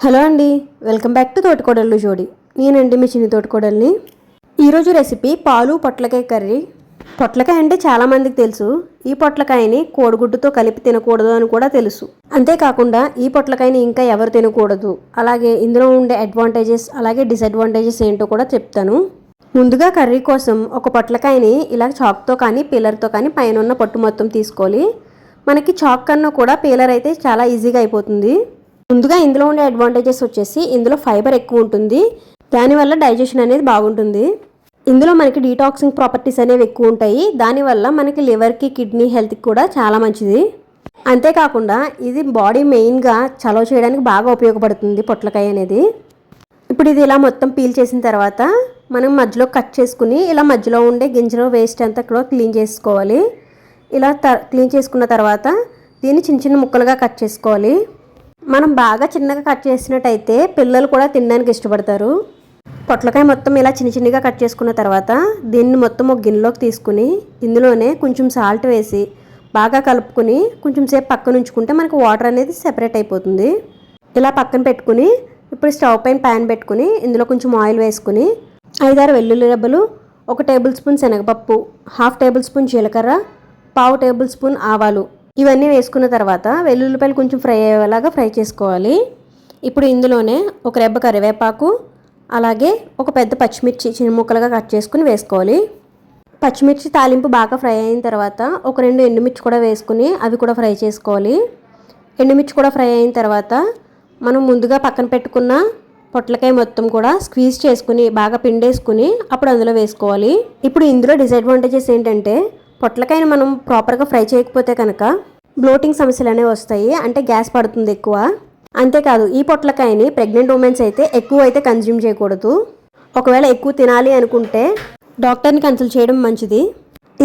Hello అండి welcome back to తోటకోడళ్ళు జోడి. నేనండి మీ చిన్ని తోటకోడల్ని. ఈరోజు రెసిపీ పాలు పొట్లకాయ కర్రీ. పొట్లకాయ అంటే చాలామందికి తెలుసు. ఈ పొట్లకాయని కోడిగుడ్డుతో కలిపి తినకూడదు అని కూడా తెలుసు. అంతేకాకుండా ఈ పొట్లకాయని ఇంకా ఎవరు తినకూడదు. అలాగే ఇందులో ఉండే అడ్వాంటేజెస్ అలాగే డిసడ్వాంటేజెస్ ఏంటో కూడా చెప్తాను. ముందుగా కర్రీ కోసం ఒక పొట్లకాయని ఇలా చాక్తో కానీ పిల్లర్తో కానీ పైన ఉన్న పొట్టు మొత్తం తీసుకోవాలి. మనకి చాక్ కన్నా కూడా పీలర్ అయితే చాలా ఈజీగా అయిపోతుంది. ముందుగా ఇందులో ఉండే అడ్వాంటేజెస్ వచ్చేసి ఇందులో ఫైబర్ ఎక్కువ ఉంటుంది. దానివల్ల డైజెషన్ అనేది బాగుంటుంది. ఇందులో మనకి డీటాక్సింగ్ ప్రాపర్టీస్ అనేవి ఎక్కువ ఉంటాయి. దానివల్ల మనకి లివర్కి కిడ్నీ హెల్త్కి కూడా చాలా మంచిది. అంతేకాకుండా ఇది బాడీ మెయిన్గా చలవ చేయడానికి బాగా ఉపయోగపడుతుంది పొట్లకాయ అనేది. ఇప్పుడు ఇది ఇలా మొత్తం పీల్ చేసిన తర్వాత మనం మధ్యలో కట్ చేసుకుని ఇలా మధ్యలో ఉండే గింజలో వేస్ట్ అంతా కూడా క్లీన్ చేసుకోవాలి. ఇలా త క్లీన్ చేసుకున్న తర్వాత దీన్ని చిన్న చిన్న ముక్కలుగా కట్ చేసుకోవాలి. మనం బాగా చిన్నగా కట్ చేసినట్టయితే పిల్లలు కూడా తినడానికి ఇష్టపడతారు. పొట్లకాయ మొత్తం ఇలా చిన్న చిన్నగా కట్ చేసుకున్న తర్వాత దీన్ని మొత్తం ఒక గిన్నెలోకి తీసుకుని ఇందులోనే కొంచెం సాల్ట్ వేసి బాగా కలుపుకొని కొంచెం సేపు పక్కన ఉంచుకుంటే మనకు వాటర్ అనేది సెపరేట్ అయిపోతుంది. ఇలా పక్కన పెట్టుకుని ఇప్పుడు స్టవ్ పైన ప్యాన్ పెట్టుకుని ఇందులో కొంచెం ఆయిల్ వేసుకుని ఐదారు వెల్లుల్లి రెబ్బలు ఒక టేబుల్ స్పూన్ శనగపప్పు హాఫ్ టేబుల్ స్పూన్ జీలకర్ర పావు టేబుల్ స్పూన్ ఆవాలు ఇవన్నీ వేసుకున్న తర్వాత వెల్లుల్లిపాయలు కొంచెం ఫ్రై అయ్యేలాగా ఫ్రై చేసుకోవాలి. ఇప్పుడు ఇందులోనే ఒక రెబ్బ కరివేపాకు అలాగే ఒక పెద్ద పచ్చిమిర్చి చిన్న ముక్కలుగా కట్ చేసుకుని వేసుకోవాలి. పచ్చిమిర్చి తాలింపు బాగా ఫ్రై అయిన తర్వాత ఒక రెండు ఎండుమిర్చి కూడా వేసుకుని అవి కూడా ఫ్రై చేసుకోవాలి. ఎండుమిర్చి కూడా ఫ్రై అయిన తర్వాత మనం ముందుగా పక్కన పెట్టుకున్న పొట్లకాయ మొత్తం కూడా స్క్వీజ్ చేసుకుని బాగా పిండేసుకుని అప్పుడు అందులో వేసుకోవాలి. ఇప్పుడు ఇందులో డిసడ్వాంటేజెస్ ఏంటంటే పొట్లకాయని మనం ప్రాపర్గా ఫ్రై చేయకపోతే కనుక బ్లోటింగ్ సమస్యలు అనేవి వస్తాయి. అంటే గ్యాస్ పడుతుంది ఎక్కువ. అంతేకాదు ఈ పొట్లకాయని ప్రెగ్నెంట్ ఉమెన్స్ అయితే ఎక్కువ అయితే కన్జ్యూమ్ చేయకూడదు. ఒకవేళ ఎక్కువ తినాలి అనుకుంటే డాక్టర్ని కన్సల్ట్ చేయడం మంచిది.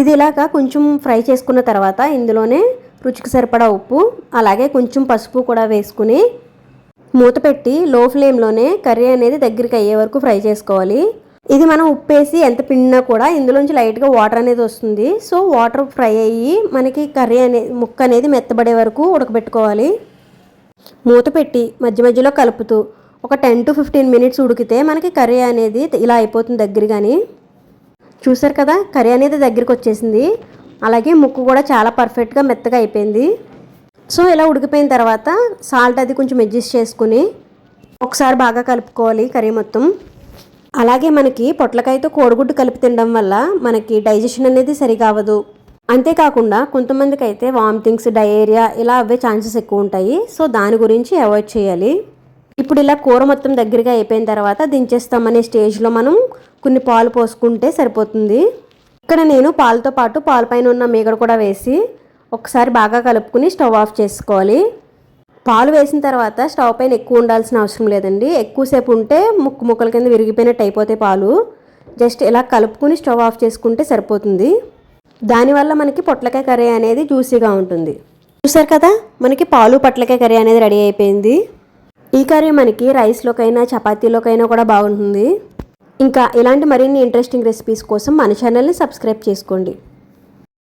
ఇది ఇలాగా కొంచెం ఫ్రై చేసుకున్న తర్వాత ఇందులోనే రుచికి సరిపడా ఉప్పు అలాగే కొంచెం పసుపు కూడా వేసుకుని మూత పెట్టి లో ఫ్లేమ్లోనే కర్రీ అనేది దగ్గరికి అయ్యే వరకు ఫ్రై చేసుకోవాలి. ఇది మనం ఉప్పేసి ఎంత పిండినా కూడా ఇందులోంచి లైట్గా వాటర్ అనేది వస్తుంది. సో వాటర్ ఫ్రై అయ్యి మనకి కర్రీ అనేది ముక్క అనేది మెత్తబడే వరకు ఉడకబెట్టుకోవాలి. మూత పెట్టి మధ్య మధ్యలో కలుపుతూ ఒక టెన్ టు ఫిఫ్టీన్ మినిట్స్ ఉడికితే మనకి కర్రీ అనేది ఇలా అయిపోతుంది దగ్గర కానీ చూసారు కదా కర్రీ అనేది దగ్గరికి వచ్చేసింది. అలాగే ముక్కు కూడా చాలా పర్ఫెక్ట్గా మెత్తగా అయిపోయింది. సో ఇలా ఉడికిపోయిన తర్వాత సాల్ట్ అది కొంచెం అడ్జస్ట్ చేసుకుని ఒకసారి బాగా కలుపుకోవాలి కర్రీ మొత్తం. అలాగే మనకి పొట్లకాయతో కోడిగుడ్డు కలిపి తినడం వల్ల మనకి డైజెషన్ అనేది సరిగా అవ్వదు. అంతేకాకుండా కొంతమందికి అయితే వామిటింగ్స్ డయేరియా ఇలా అవే ఛాన్సెస్ ఎక్కువ ఉంటాయి. సో దాని గురించి అవాయిడ్ చేయాలి. ఇప్పుడు ఇలా కూర మొత్తం దగ్గరగా అయిపోయిన తర్వాత దించేస్తామనే స్టేజ్లో మనం కొన్ని పాలు పోసుకుంటే సరిపోతుంది. ఇక్కడ నేను పాలతో పాటు పాలపైన ఉన్న మీగడ కూడా వేసి ఒకసారి బాగా కలుపుకుని స్టవ్ ఆఫ్ చేసుకోవాలి. పాలు వేసిన తర్వాత స్టవ్ పైన ఎక్కువ ఉండాల్సిన అవసరం లేదండి. ఎక్కువసేపు ఉంటే ముక్కు ముక్కల కింద విరిగిపోయినట్టు అయిపోతాయి పాలు. జస్ట్ ఇలా కలుపుకుని స్టవ్ ఆఫ్ చేసుకుంటే సరిపోతుంది. దానివల్ల మనకి పొట్లకాయ కర్రీ అనేది జ్యూసీగా ఉంటుంది. చూసారు కదా మనకి పాలు పొట్లకాయ కర్రీ అనేది రెడీ అయిపోయింది. ఈ కర్రీ మనకి రైస్లోకైనా చపాతీలోకైనా కూడా బాగుంటుంది. ఇంకా ఇలాంటి మరిన్ని ఇంట్రెస్టింగ్ రెసిపీస్ కోసం మన ఛానల్ని సబ్స్క్రైబ్ చేసుకోండి.